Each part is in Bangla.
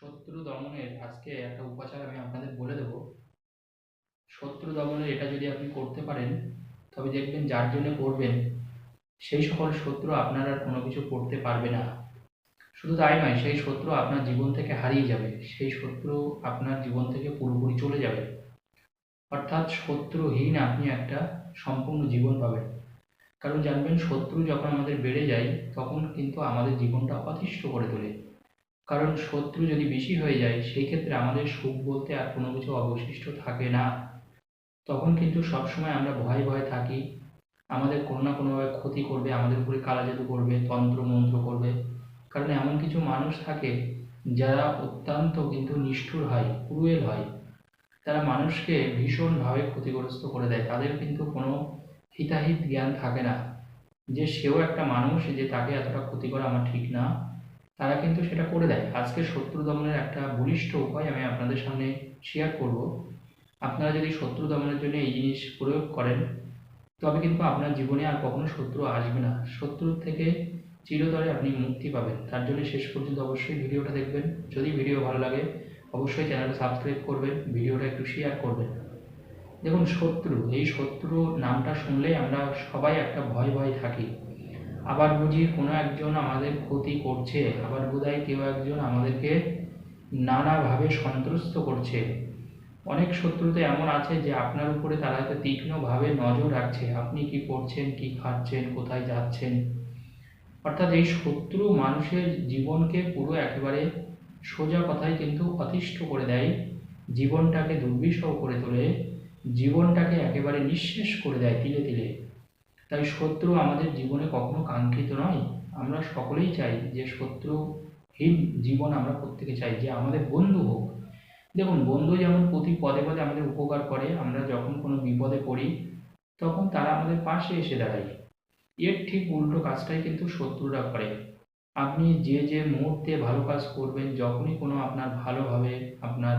শত্রু দমনের আজকে একটা উপাচার আমি আপনাদের বলে দেব। শত্রু দমনের এটা যদি আপনি করতে পারেন, তবে দেখবেন যার জন্য করবেন, সেই সকল শত্রু আপনার আর কোনো কিছু করতে পারবে না। শুধু তাই নয়, সেই শত্রু আপনার জীবন থেকে হারিয়ে যাবে, সেই শত্রু আপনার জীবন থেকে পুরোপুরি চলে যাবে। অর্থাৎ শত্রুহীন আপনি একটা সম্পূর্ণ জীবন পাবেন। কারণ জানবেন, শত্রু যখন আমাদের বেড়ে যায়, তখন কিন্তু আমাদের জীবনটা অতিষ্ঠ করে তোলে। কারণ শত্রু যদি বেশি হয়ে যায় সেই ক্ষেত্রে আমাদের সুখ বলতে আর কোনো কিছু অবশিষ্ট থাকে না। তখন কিন্তু সবসময় আমরা ভয়ে ভয়ে থাকি। আমাদের কোনো না কোনোভাবে ক্ষতি করবে, আমাদের উপরে কালা জাদু করবে, তন্ত্র মন্ত্র করবে। কারণ এমন কিছু মানুষ থাকে যারা অত্যন্ত কিন্তু নিষ্ঠুর হয়, ক্রুয়েল হয়। তারা মানুষকে ভীষণভাবে ক্ষতিগ্রস্ত করে দেয়। তাদের কিন্তু কোনো হিতাহিত জ্ঞান থাকে না। যে সেও একটা মানুষ, যে তাকে এতটা ক্ষতি করা আমার ঠিক না। তারা কিন্তু সেটা করে দেয় আজকে শত্রু দমনের একটা বলিষ্ঠ উপায় আমি আপনাদের সামনে শেয়ার করব। আপনারা যদি শত্রু দমনের জন্য এই জিনিস প্রয়োগ করেন, তবে কিন্তু আপনার জীবনে আর কখনো শত্রু আসবে না। শত্রুর থেকে চিরতরে আপনি মুক্তি পাবেন। তার জন্য শেষ পর্যন্ত অবশ্যই ভিডিওটা দেখবেন। যদি ভিডিও ভালো লাগে, অবশ্যই চ্যানেলটা সাবস্ক্রাইব করবেন, ভিডিওটা একটু শেয়ার করবেন। দেখুন, শত্রু, এই শত্রু নামটা শুনলেই আমরা সবাই একটা ভয় ভয় থাকি। আবার বুঝি কোনো একজন আমাদের ক্ষতি করছে, আবার বোধহয় কেউ একজন আমাদেরকে নানাভাবে সন্ত্রস্ত করছে। অনেক শত্রু তো এমন আছে যে আপনার উপরে তারা হয়তো তীক্ষ্ণভাবে নজর রাখছে, আপনি কি করছেন, কি খাচ্ছেন, কোথায় যাচ্ছেন? অর্থাৎ এই শত্রু মানুষের জীবনকে পুরো একেবারে সোজা কথায় কিন্তু অতিষ্ঠ করে দেয়, জীবনটাকে দুর্বিষহ করে তোলে, জীবনটাকে একেবারে নিঃশেষ করে দেয় তিলে তিলে। তাই শত্রু আমাদের জীবনে কখনো কাঙ্ক্ষিত নয়। আমরা সকলেই চাই যে শত্রুহীন জীবন আমরা প্রত্যেকে চাই, যে আমাদের বন্ধু হোক। দেখুন, বন্ধু যেমন প্রতি পদে পদে আমাদের উপকার করে, আমরা যখন কোনো বিপদে পড়ি, তখন তারা আমাদের পাশে এসে দাঁড়ায়। এর ঠিক উল্টো কাজটাই কিন্তু শত্রুরা করে। আপনি যে যে মুহূর্তে ভালো কাজ করবেন, যখনই কোনো আপনার ভালো হবে, আপনার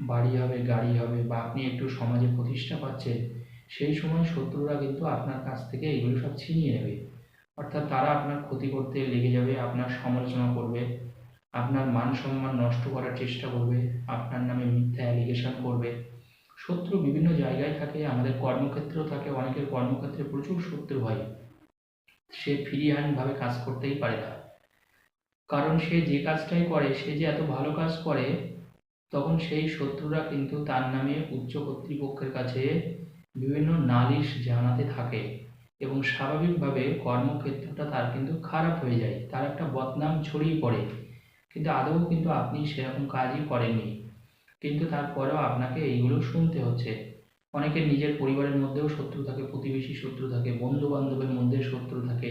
বাড়ি হবে, গাড়ি হবে, বা আপনি একটু সমাজে প্রতিষ্ঠা পাচ্ছেন সেই সময় শত্রুরা কিন্তু আপনার কাছ থেকে এগুলো সব ছিনিয়ে নেবে। অর্থাৎ তারা আপনার ক্ষতি করতে লেগে যাবে, আপনার সমালোচনা করবে, আপনার মান সম্মান নষ্ট করার চেষ্টা করবে, আপনার নামে মিথ্যা অ্যালিগেশন করবে। শত্রু বিভিন্ন জায়গায় থাকে, আমাদের কর্মক্ষেত্রেও থাকে, অনেকের কর্মক্ষেত্রে প্রচুর শত্রু হয়। সে ফ্রিহ্যান্ডভাবে কাজ করতেই পারে না। কারণ সে যে কাজটাই করে, সে যে এত ভালো কাজ করে, তখন সেই শত্রুরা কিন্তু তার নামে উচ্চ কর্তৃপক্ষের কাছে বিভিন্ন নালিশ জানাতে থাকে এবং স্বাভাবিকভাবে কর্মক্ষেত্রটা তার কিন্তু খারাপ হয়ে যায়। তার একটা বদনাম ছড়িয়ে পড়ে। কিন্তু আদৌ কিন্তু আপনি সেরকম কাজই করেননি। কিন্তু তারপরেও আপনাকে এইগুলো শুনতে হচ্ছে। অনেকের নিজের পরিবারের মধ্যেও শত্রু থাকে, প্রতিবেশী শত্রু থাকে বন্ধু বান্ধবের মধ্যে শত্রু থাকে।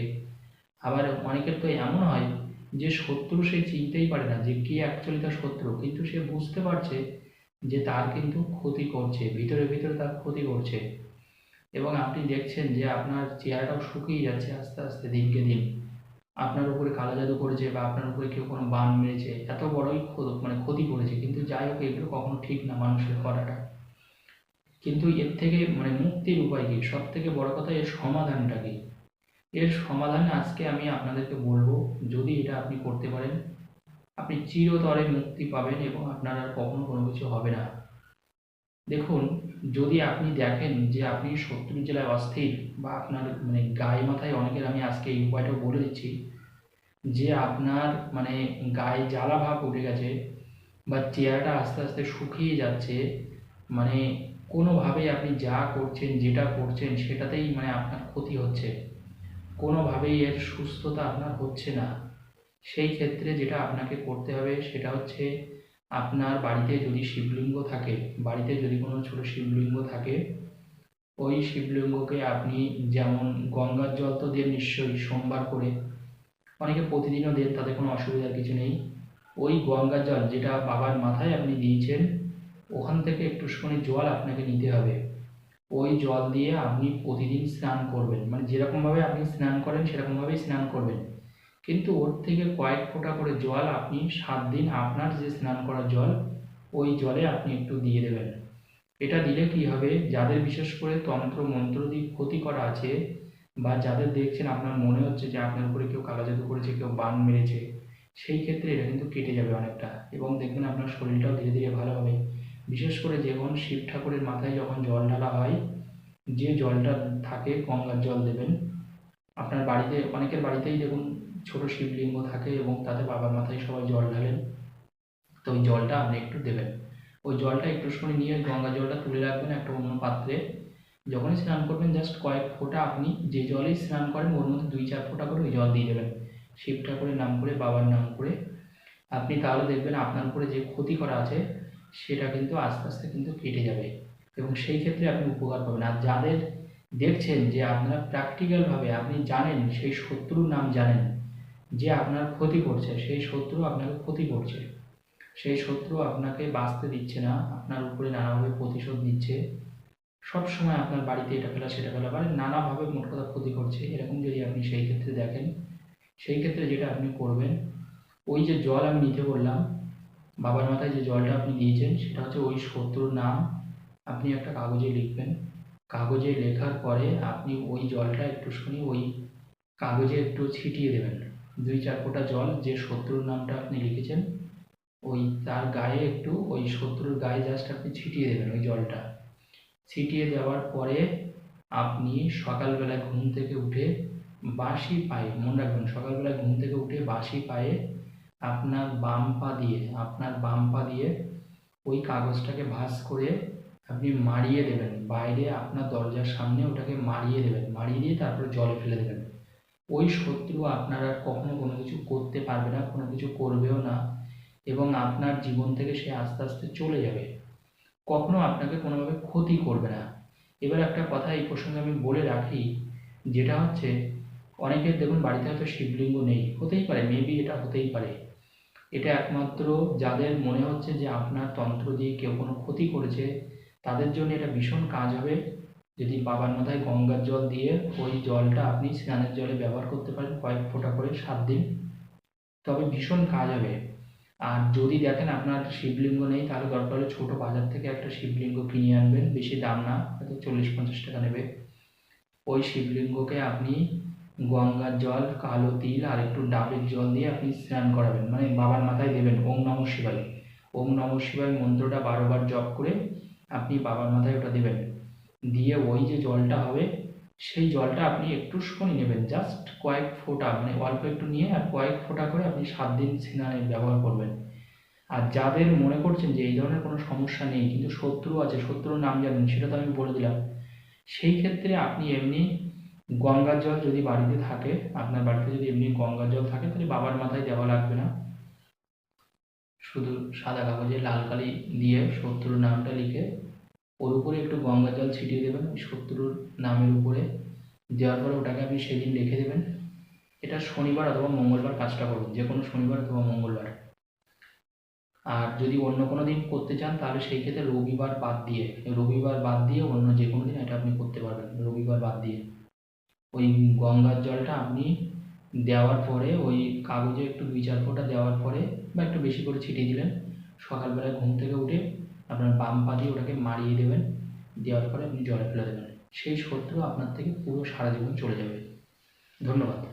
আবার অনেকের তো এমন হয় যে শত্রু সে চিনতেই পারে না যে কে অ্যাকচুয়ালি তার শত্রু। কিন্তু সে বুঝতে পারছে যে তার কিন্তু ক্ষতি করছে, ভিতরে ভিতরে তার ক্ষতি করছে। এবং আপনি দেখছেন যে আপনার চেহারাটাও শুকিয়ে যাচ্ছে আস্তে আস্তে দিনকে দিন। আপনার উপরে কালো জাদু করেছে বা আপনার উপরে কেউ কোনো বান মেরেছে, এত বড়ই মানে ক্ষতি করেছে। কিন্তু যাই হোক, এগুলো কখনো ঠিক না মানুষের করাটা। কিন্তু এর থেকে মানে মুক্তির উপায় কি? সব থেকে বড় কথা এর সমাধানটা কি? এর সমাধান আজকে আমি আপনাদেরকে বলব, যদি এটা আপনি করতে পারেন আপনি চিরতরে মুক্তি পাবেন এবং আপনার আর কখনো কোনো কিছু হবে না। দেখুন, যদি আপনি দেখেন যে আপনি শত্রু জেলায় অস্থির বা আপনার মানে গায়ে মাথায় অনেকের আমি আজকে এই উপায়টা বলে দিচ্ছি যে আপনার মানে গায়ে জ্বালা ভাব উঠে গেছে বা চেহারাটা আস্তে আস্তে শুকিয়ে যাচ্ছে মানে কোনোভাবেই আপনি যা করছেন, যেটা করছেন সেটাতেই মানে আপনার ক্ষতি হচ্ছে। কোনোভাবেই এর সুস্থতা আপনার হচ্ছে না। সেই ক্ষেত্রে যেটা আপনাকে করতে হবে সেটা হচ্ছে আপনার বাড়িতে যদি শিবলিঙ্গ থাকে, বাড়িতে যদি কোনো ছোটো শিবলিঙ্গ থাকে, ওই শিবলিঙ্গকে আপনি যেমন গঙ্গার জল তো দেন নিশ্চয়ই সোমবার করে, অনেকে প্রতিদিনও দেন, তাতে কোনো অসুবিধার কিছু নেই। ওই গঙ্গার জল যেটা বাবার মাথায় আপনি দিয়েছেন, ওখান থেকে একটু একটুখানি জল আপনাকে নিতে হবে। ওই জল দিয়ে আপনি প্রতিদিন স্নান করবেন। মানে যেরকমভাবে আপনি স্নান করেন, সেরকমভাবেই স্নান করবেন। কিন্তু ওর থেকে কয়েক ফোঁটা করে জল আপনি সাত দিন আপনার যে স্নান করা জল, ওই জলে আপনি একটু দিয়ে দেবেন। এটা দিলে কি হবে? যাদের বিশেষ করে তন্ত্র, মন্ত্র দিয়ে ক্ষতি করা আছে বা যাদের দেখছেন আপনার মনে হচ্ছে যে আপনার উপরে কেউ কালো জাদু করেছে, কেউ বান মেরেছে, সেই ক্ষেত্রে এটা কিন্তু কেটে যাবে অনেকটা এবং দেখবেন আপনার শরীরটাও ধীরে ধীরে ভালো হবে। বিশেষ করে যখন শিব ঠাকুরের মাথায় যখন জল ঢালা হয়, যে জলটা থাকে গঙ্গার জল দেবেন। আপনার বাড়িতে, অনেকের বাড়িতেই দেখুন ছোট শিবলিঙ্গ থাকে এবং তাতে বাবার মাথায় সবাই জল ঢালেন। তো ওই জলটা আপনি একটু দেবেন। ওই জলটা একটু সময় নিয়ে গঙ্গা জলটা তুলে রাখবেন একটা অন্য পাত্রে। যখনই স্নান করবেন জাস্ট কয়েক ফোঁটা আপনি যে জলেই স্নান করেন, ওর মধ্যে দুই চার ফোঁটা করে ওই জল দিয়ে দেবেন। শিব ঠাকুরের নাম করে, বাবার নাম করে। আপনি তাহলে দেখবেন আপনার উপরে যে ক্ষতি করা আছে, সেটা কিন্তু আস্তে আস্তে কিন্তু কেটে যাবে। এবং সেই ক্ষেত্রে আপনি উপকার পাবেন। আর যাদের দেখছেন যে আপনারা প্র্যাকটিক্যালভাবে আপনি জানেন, সেই শত্রুর নাম জানেন যে আপনার ক্ষতি করছে, সেই শত্রু আপনাকে ক্ষতি করছে। সেই শত্রু আপনাকে বাঁচতে দিচ্ছে না, আপনার উপরে নানাভাবে প্রতিশোধ নিচ্ছে। সব সময় আপনার বাড়িতে এটা ফেলা, সেটা ফেলা মানে নানাভাবে মোট কথা ক্ষতি করছে। এরকম যদি আপনি সেই ক্ষেত্রে দেখেন, সেই ক্ষেত্রে যেটা আপনি করবেন, ওই যে জল আমি নিতে বললাম, বাবার মাথায় যে জলটা আপনি দিয়েছেন, সেটা হচ্ছে ওই শত্রুর নাম আপনি একটা কাগজে লিখবেন। কাগজে লেখার পরে আপনি ওই জলটা একটুখানি ওই কাগজে একটু ছিটিয়ে দেবেন। দুই চার ফোঁটা জল, যে শত্রুর নামটা আপনি লিখেছেন, ওই তার গায়ে একটু, ওই শত্রুর গায়ে জাস্ট আপনি ছিটিয়ে দেবেন ওই জলটা। ছিটিয়ে দেওয়ার পরে আপনি সকালবেলা ঘুম থেকে উঠে বাসি পায়ে, মনে রাখবেন, সকালবেলা ঘুম থেকে উঠে বাসি পায়ে আপনার বাম পা দিয়ে, আপনার বাম পা দিয়ে ওই কাগজটাকে ভাঁজ করে আপনি মারিয়ে দেবেন। বাইরে আপনার দরজার সামনে ওটাকে মারিয়ে দেবেন মারিয়ে দিয়ে তারপরে জলে ফেলে দেবেন। ওই শত্রু আপনার আর কখনো কোনো কিছু করতে পারবে না, কোনো কিছু করবেও না এবং আপনার জীবন থেকে সে আস্তে আস্তে চলে যাবে। কখনো আপনাকে কোনোভাবে ক্ষতি করবে না। এবার একটা কথা এই প্রসঙ্গে আমি বলে রাখি, যেটা হচ্ছে অনেকের দেখুন বাড়িতে হয়তো শিবলিঙ্গ নেই, হতেই পারে মেবি এটা হতেই পারে। এটা একমাত্র যাদের মনে হচ্ছে যে আপনার তন্ত্র দিয়ে কেউ কোনো ক্ষতি করেছে, তাদের জন্য এটা ভীষণ কাজ হবে। যদি বাবার মাথায় গঙ্গার জল দিয়ে ওই জলটা আপনি স্নানের জলে ব্যবহার করতে পারেন কয়েক ফোঁটা করে সাত দিন। তবে ভীষণ কাজ হবে। আর যদি দেখেন আপনার শিবলিঙ্গ নেই, তাহলে দরকার হলে ছোটো বাজার থেকে একটা শিবলিঙ্গ কিনে আনবেন। বেশি দাম না, হয়তো চল্লিশ পঞ্চাশ টাকা নেবে। ওই শিবলিঙ্গকে আপনি গঙ্গার জল, কালো তিল আর একটু ডাবের জল দিয়ে আপনি স্নান করাবেন। মানে বাবার মাথায় দেবেন, ওম নম শিবায়। ওম নম শিবায় মন্ত্রটা বারোবার জপ করে আপনি বাবার মাথায় ওটা দেবেন। দিয়ে ওই যে জলটা হবে, সেই জলটা আপনি একটুখানি নেবেন। জাস্ট কয়েক ফোঁটা মানে অল্প একটু নিয়ে আর কয়েক ফোঁটা করে আপনি সাত দিন স্নানে ব্যবহার করবেন। আর যাদের মনে করছেন যে এই ধরনের কোনো সমস্যা নেই, কিন্তু শত্রু আছে, শত্রুর নাম জানেন, সেটা তো আমি বলে দিলাম। সেই ক্ষেত্রে আপনি এমনি গঙ্গার জল যদি বাড়িতে থাকে, আপনার বাড়িতে যদি এমনি গঙ্গার জল থাকে, তাহলে বাবার মাথায় দেওয়া লাগবে না। শুধু সাদা কাগজে লাল কালি দিয়ে শত্রুর নামটা লিখে ওর উপরে একটু গঙ্গা জল ছিটিয়ে দেবেন শত্রুর নামের উপরে। দেওয়ার পরে ওটাকে আপনি সেদিন রেখে দেবেন। এটা শনিবার অথবা মঙ্গলবার কাজটা করুন, যে কোনো শনিবার অথবা মঙ্গলবার। আর যদি অন্য কোনো দিন করতে চান, তাহলে সেই ক্ষেত্রে রবিবার বাদ দিয়ে, রবিবার বাদ দিয়ে অন্য যে কোনো দিন এটা আপনি করতে পারবেন, রবিবার বাদ দিয়ে। ওই গঙ্গার জলটা আপনি দেওয়ার পরে, ওই কাগজে একটু দুই চার ফোঁটা দেওয়ার পরে, বা একটু বেশি করে ছিটিয়ে দিলেন, সকালবেলায় ঘুম থেকে উঠে আপনার বাম পা দিয়ে ওটাকে মারিয়ে দেবেন, দেওয়ার পরে আপনি জলে ফেলে দেবেন। সেই শত্রু আপনার থেকে পুরো সারা জীবন চলে যাবে। ধন্যবাদ।